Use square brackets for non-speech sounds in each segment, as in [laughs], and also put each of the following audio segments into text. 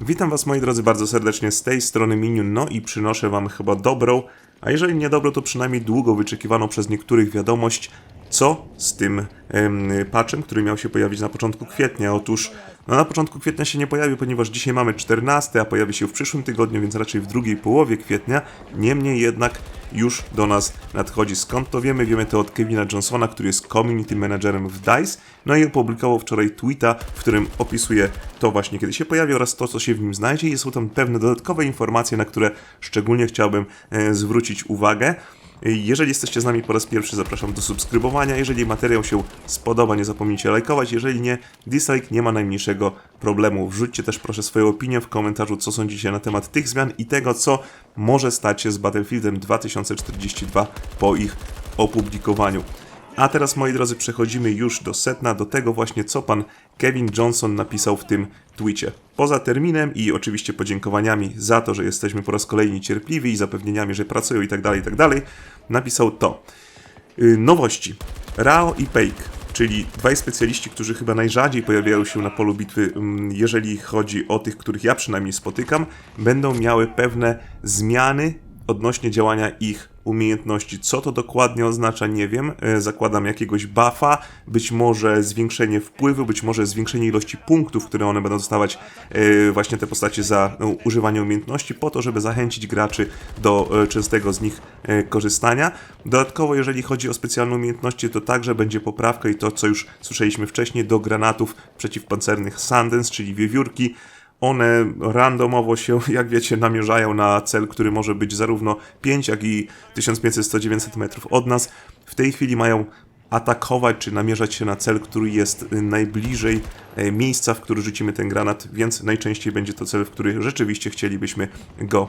Witam Was moi drodzy bardzo serdecznie z tej strony Minion, no i przynoszę Wam chyba dobrą, a jeżeli nie dobrą, to przynajmniej długo wyczekiwaną przez niektórych wiadomość, co z tym em, patchem, który miał się pojawić na początku kwietnia. Otóż no, na początku kwietnia się nie pojawił, ponieważ dzisiaj mamy 14, a pojawi się w przyszłym tygodniu, więc raczej w drugiej połowie kwietnia. Niemniej jednak już do nas nadchodzi. Skąd to wiemy? Wiemy to od Kevina Johnsona, który jest community managerem w DICE. No i opublikował wczoraj tweeta, w którym opisuje to właśnie, kiedy się pojawi oraz to, co się w nim znajdzie. I są tam pewne dodatkowe informacje, na które szczególnie chciałbym e, zwrócić uwagę. Jeżeli jesteście z nami po raz pierwszy, zapraszam do subskrybowania. Jeżeli materiał się spodoba, nie zapomnijcie lajkować. Jeżeli nie, dislike nie ma najmniejszego problemu. Wrzućcie też proszę swoją opinię w komentarzu, co sądzicie na temat tych zmian i tego, co może stać się z Battlefieldem 2042 po ich opublikowaniu. A teraz, moi drodzy, przechodzimy już do setna, do tego właśnie, co pan Kevin Johnson napisał w tym tweetie. Poza terminem i oczywiście podziękowaniami za to, że jesteśmy po raz kolejny cierpliwi i zapewnieniami, że pracują i tak dalej, i tak dalej, napisał to. Yy, nowości. Rao i Peik, czyli dwaj specjaliści, którzy chyba najrzadziej pojawiają się na polu bitwy, mm, jeżeli chodzi o tych, których ja przynajmniej spotykam, będą miały pewne zmiany odnośnie działania ich umiejętności. Co to dokładnie oznacza, nie wiem. E, Zakładam jakiegoś buffa, być może zwiększenie wpływu, być może zwiększenie ilości punktów, które one będą dostawać e, właśnie te postacie za no, używanie umiejętności, po to, żeby zachęcić graczy do e, częstego z nich korzystania. Dodatkowo, jeżeli chodzi o specjalne umiejętności, to także będzie poprawka i to, co już słyszeliśmy wcześniej, do granatów przeciwpancernych Sundance, czyli wiewiórki. One randomowo się, [laughs] jak wiecie, namierzają na cel, który może być zarówno 5, jak i 1500-100-900 metrów od nas. W tej chwili mają atakować czy namierzać się na cel, który jest najbliżej e, miejsca, w który rzucimy ten granat, więc najczęściej będzie to cel, w który rzeczywiście chcielibyśmy go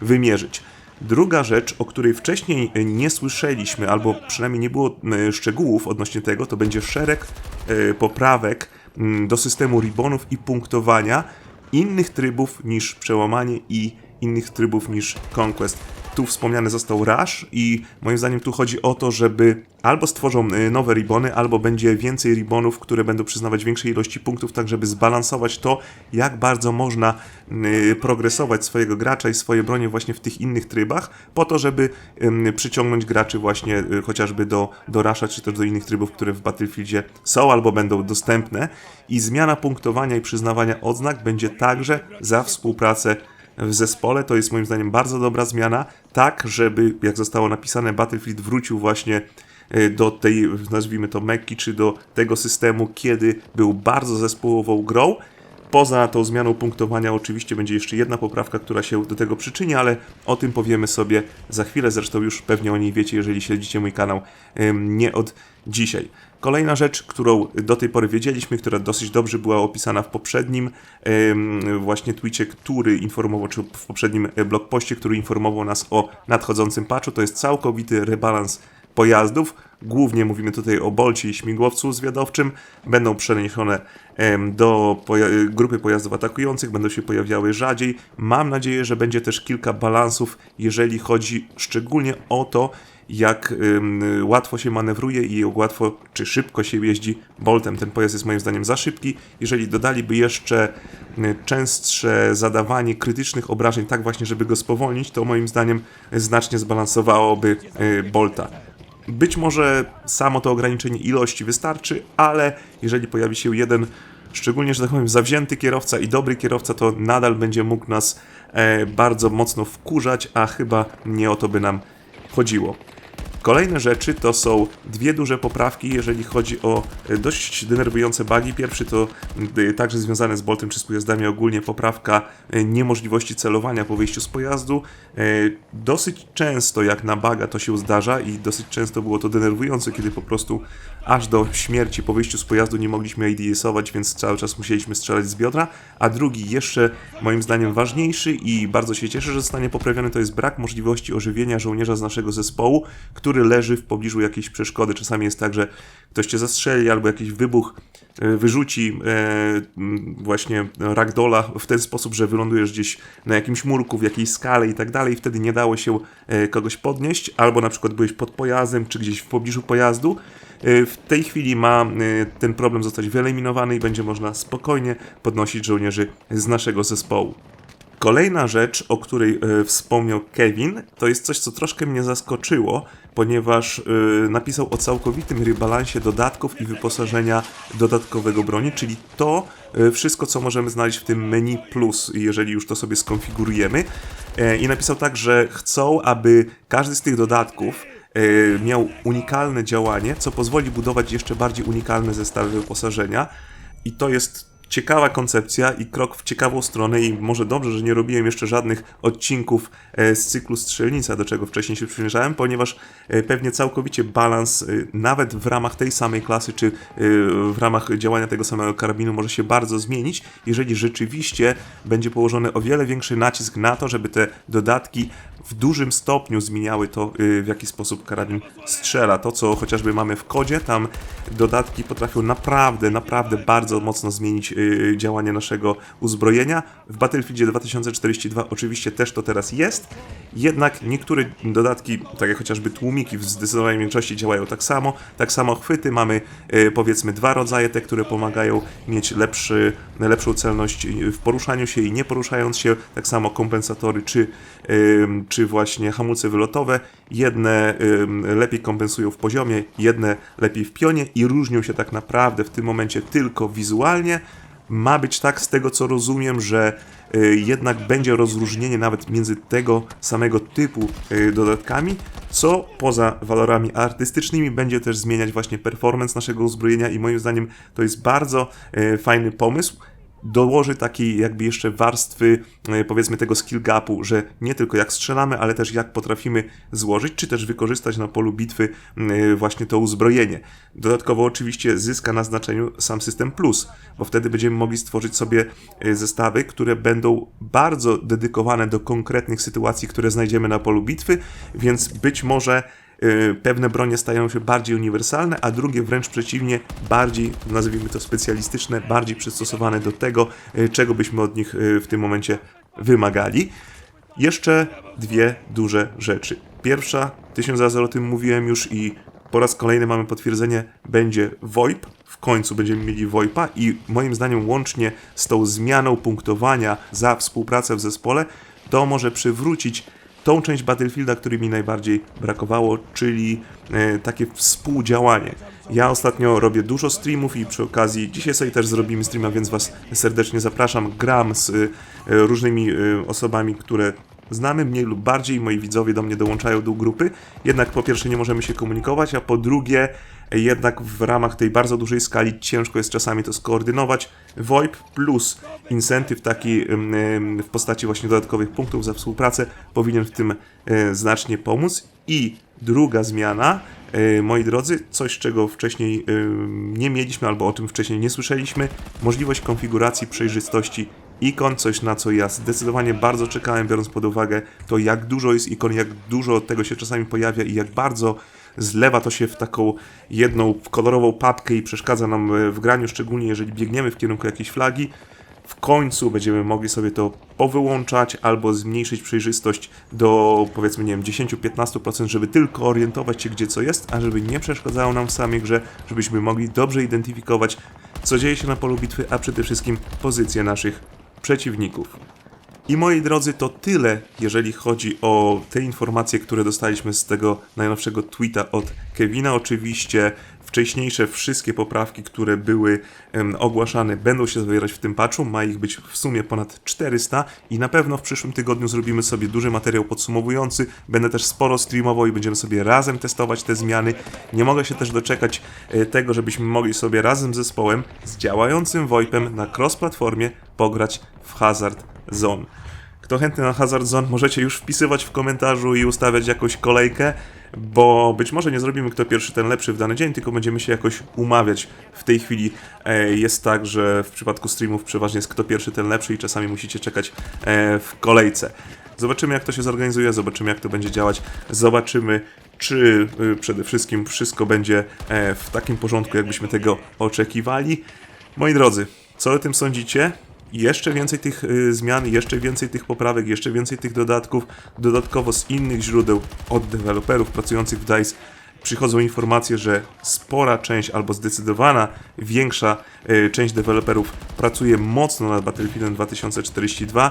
wymierzyć. Druga rzecz, o której wcześniej nie słyszeliśmy, albo przynajmniej nie było e, szczegółów odnośnie tego, to będzie szereg e, poprawek mm, do systemu ribbonów i punktowania innych trybów niż przełamanie i innych trybów niż conquest. Tu wspomniany został Rush i moim zdaniem tu chodzi o to, żeby albo stworzą y, nowe ribbony, albo będzie więcej ribbonów, które będą przyznawać większej ilości punktów, tak żeby zbalansować to, jak bardzo można y, progresować swojego gracza i swoje bronie właśnie w tych innych trybach, po to, żeby przyciągnąć graczy właśnie y, chociażby do, do Rusha, czy też do innych trybów, które w Battlefieldzie są albo będą dostępne. I zmiana punktowania i przyznawania odznak będzie także za współpracę w zespole. To jest moim zdaniem bardzo dobra zmiana, tak żeby, jak zostało napisane, Battlefield wrócił właśnie e, do tej, nazwijmy to Mekki, czy do tego systemu, kiedy był bardzo zespołową grą. Poza tą zmianą punktowania oczywiście będzie jeszcze jedna poprawka, która się do tego przyczyni, ale o tym powiemy sobie za chwilę. Zresztą już pewnie o niej wiecie, jeżeli śledzicie mój kanał nie od dzisiaj. Kolejna rzecz, którą do tej pory wiedzieliśmy, która dosyć dobrze była opisana w poprzednim właśnie tweetie, który informował, czy w poprzednim e, blogpoście, który informował nas o nadchodzącym patchu, to jest całkowity rebalans pojazdów. Głównie mówimy tutaj o bolcie i śmigłowcu zwiadowczym. Będą przeniesione do poja- grupy pojazdów atakujących, będą się pojawiały rzadziej. Mam nadzieję, że będzie też kilka balansów, jeżeli chodzi szczególnie o to, jak łatwo się manewruje i jak łatwo czy szybko się jeździ Boltem. Ten pojazd jest moim zdaniem za szybki. Jeżeli dodaliby jeszcze y, częstsze zadawanie krytycznych obrażeń, tak właśnie, żeby go spowolnić, to moim zdaniem znacznie zbalansowałoby y, Bolta. Być może samo to ograniczenie ilości wystarczy, ale jeżeli pojawi się jeden, szczególnie, że tak powiem, zawzięty kierowca i dobry kierowca, to nadal będzie mógł nas e, bardzo mocno wkurzać, a chyba nie o to by nam chodziło. Kolejne rzeczy to są dwie duże poprawki, jeżeli chodzi o e, dość denerwujące bugi. Pierwszy to e, także związane z Boltem czy z pojazdami ogólnie poprawka e, niemożliwości celowania po wyjściu z pojazdu. Dosyć często jak na baga to się zdarza i dosyć często było to denerwujące, kiedy po prostu aż do śmierci po wyjściu z pojazdu nie mogliśmy ADS-ować, więc cały czas musieliśmy strzelać z biodra. A drugi, jeszcze moim zdaniem ważniejszy i bardzo się cieszę, że zostanie poprawiony, to jest brak możliwości ożywienia żołnierza z naszego zespołu, który leży w pobliżu jakiejś przeszkody. Czasami jest tak, że ktoś cię zastrzeli albo jakiś wybuch e, wyrzuci e, właśnie ragdola w ten sposób, że wylądujesz gdzieś na jakimś murku, w jakiejś skale i tak dalej, wtedy nie dało się e, kogoś podnieść, albo na przykład byłeś pod pojazdem, czy gdzieś w pobliżu pojazdu W tej chwili ma ten problem zostać wyeliminowany i będzie można spokojnie podnosić żołnierzy z naszego zespołu. Kolejna rzecz, o której wspomniał Kevin, to jest coś, co troszkę mnie zaskoczyło, ponieważ e, napisał o całkowitym rebalansie dodatków i wyposażenia dodatkowego broni, czyli to e, wszystko, co możemy znaleźć w tym menu plus, jeżeli już to sobie skonfigurujemy. E, I napisał tak, że chcą, aby każdy z tych dodatków e, miał unikalne działanie, co pozwoli budować jeszcze bardziej unikalne zestawy wyposażenia. I to jest ciekawa koncepcja i krok w ciekawą stronę i może dobrze, że nie robiłem jeszcze żadnych odcinków e, z cyklu Strzelnica, do czego wcześniej się przymierzałem, ponieważ e, pewnie całkowicie balans e, nawet w ramach tej samej klasy, czy w ramach działania tego samego karabinu może się bardzo zmienić, jeżeli rzeczywiście będzie położony o wiele większy nacisk na to, żeby te dodatki w dużym stopniu zmieniały to, w jaki sposób karabin strzela. To, co chociażby mamy w kodzie, tam dodatki potrafią naprawdę, naprawdę bardzo mocno zmienić działanie naszego uzbrojenia. W Battlefieldzie 2042 oczywiście też to teraz jest, jednak niektóre dodatki, tak jak chociażby tłumiki w zdecydowanej większości działają tak samo. Tak samo chwyty mamy y, powiedzmy dwa rodzaje, te, które pomagają mieć lepszy, lepszą celność w poruszaniu się i nie poruszając się, tak samo kompensatory czy, czy właśnie hamulce wylotowe. Jedne lepiej kompensują w poziomie, jedne lepiej w pionie i różnią się tak naprawdę w tym momencie tylko wizualnie. Ma być tak, z tego co rozumiem, że y, jednak będzie rozróżnienie nawet między tego samego typu y, dodatkami, co poza walorami artystycznymi będzie też zmieniać właśnie performance naszego uzbrojenia i moim zdaniem to jest bardzo y, fajny pomysł dołoży takiej jakby jeszcze warstwy, e, powiedzmy tego skill gapu, że nie tylko jak strzelamy, ale też jak potrafimy złożyć, czy też wykorzystać na polu bitwy e, właśnie to uzbrojenie. Dodatkowo oczywiście zyska na znaczeniu sam system plus, bo wtedy będziemy mogli stworzyć sobie e, zestawy, które będą bardzo dedykowane do konkretnych sytuacji, które znajdziemy na polu bitwy, więc być może pewne bronie stają się bardziej uniwersalne, a drugie wręcz przeciwnie, bardziej, nazwijmy to specjalistyczne, bardziej przystosowane do tego, y, czego byśmy od nich y, w tym momencie wymagali. Jeszcze dwie duże rzeczy. Pierwsza, tysiąc razy o tym mówiłem już i po raz kolejny mamy potwierdzenie, będzie VoIP. W końcu będziemy mieli VoIPa i moim zdaniem łącznie z tą zmianą punktowania za współpracę w zespole, to może przywrócić tą część Battlefielda, której mi najbardziej brakowało, czyli e, takie współdziałanie. Ja ostatnio robię dużo streamów i przy okazji dzisiaj sobie też zrobimy streama, więc Was serdecznie zapraszam. Gram z e, różnymi e, osobami, które znamy mniej lub bardziej, moi widzowie do mnie dołączają do grupy, jednak po pierwsze nie możemy się komunikować, a po drugie jednak w ramach tej bardzo dużej skali ciężko jest czasami to skoordynować. VoIP plus incentyw taki w postaci właśnie dodatkowych punktów za współpracę powinien w tym y, znacznie pomóc. I druga zmiana, y, moi drodzy, coś czego wcześniej nie mieliśmy albo o czym wcześniej nie słyszeliśmy, możliwość konfiguracji przejrzystości ikon, coś na co ja zdecydowanie bardzo czekałem, biorąc pod uwagę to, jak dużo jest ikon, jak dużo tego się czasami pojawia i jak bardzo zlewa to się w taką jedną kolorową papkę i przeszkadza nam e, w graniu, szczególnie jeżeli biegniemy w kierunku jakiejś flagi. W końcu będziemy mogli sobie to powyłączać albo zmniejszyć przejrzystość do powiedzmy, nie wiem, 10-15%, żeby tylko orientować się gdzie co jest, a żeby nie przeszkadzało nam w samej grze, żebyśmy mogli dobrze identyfikować, co dzieje się na polu bitwy, a przede wszystkim pozycje naszych przeciwników. I moi drodzy, to tyle, jeżeli chodzi o te informacje, które dostaliśmy z tego najnowszego tweeta od Kevina. Oczywiście wcześniejsze wszystkie poprawki, które były ogłaszane, będą się zawierać w tym patchu. Ma ich być w sumie ponad 400 i na pewno w przyszłym tygodniu zrobimy sobie duży materiał podsumowujący. Będę też sporo streamował i będziemy sobie razem testować te zmiany. Nie mogę się też doczekać e, tego, żebyśmy mogli sobie razem z zespołem z działającym VoIPem na cross-platformie pograć w Hazard Zone. Kto chętny na Hazard Zone, możecie już wpisywać w komentarzu i ustawiać jakąś kolejkę, bo być może nie zrobimy kto pierwszy, ten lepszy w dany dzień, tylko będziemy się jakoś umawiać. W tej chwili e, jest tak, że w przypadku streamów przeważnie jest kto pierwszy, ten lepszy i czasami musicie czekać e, w kolejce. Zobaczymy, jak to się zorganizuje, zobaczymy, jak to będzie działać, zobaczymy, czy y, przede wszystkim wszystko będzie e, w takim porządku, jakbyśmy tego oczekiwali. Moi drodzy, co o tym sądzicie? Jeszcze więcej tych y, zmian, jeszcze więcej tych poprawek, jeszcze więcej tych dodatków, dodatkowo z innych źródeł od deweloperów pracujących w DICE przychodzą informacje, że spora część albo zdecydowana większa e, część deweloperów pracuje mocno nad Battlefieldem 2042.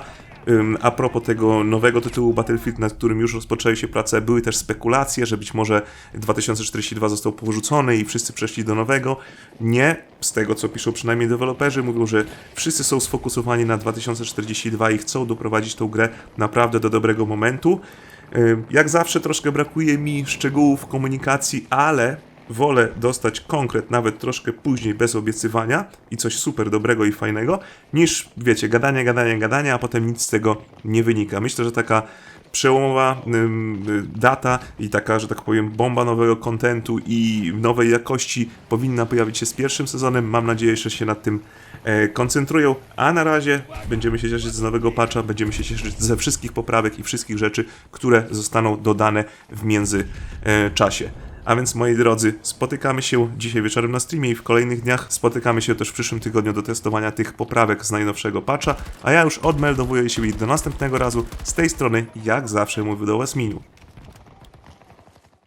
A propos tego nowego tytułu Battlefield, nad którym już rozpoczęły się prace, były też spekulacje, że być może 2042 został porzucony i wszyscy przeszli do nowego. Nie, z tego co piszą przynajmniej deweloperzy, mówią, że wszyscy są sfokusowani na 2042 i chcą doprowadzić tą grę naprawdę do dobrego momentu. Jak zawsze troszkę brakuje mi szczegółów komunikacji, ale wolę dostać konkret nawet troszkę później bez obiecywania i coś super dobrego i fajnego, niż wiecie, gadanie, gadanie, gadanie, a potem nic z tego nie wynika. Myślę, że taka przełomowa y, data i taka, że tak powiem, bomba nowego kontentu i nowej jakości powinna pojawić się z pierwszym sezonem. Mam nadzieję, że się nad tym e, koncentrują, a na razie będziemy się cieszyć z nowego patcha, będziemy się cieszyć ze wszystkich poprawek i wszystkich rzeczy, które zostaną dodane w międzyczasie. A więc moi drodzy, spotykamy się dzisiaj wieczorem na streamie i w kolejnych dniach spotykamy się też w przyszłym tygodniu do testowania tych poprawek z najnowszego patcha, a ja już odmeldowuję się do następnego razu. Z tej strony, jak zawsze mówił do Was Miniu.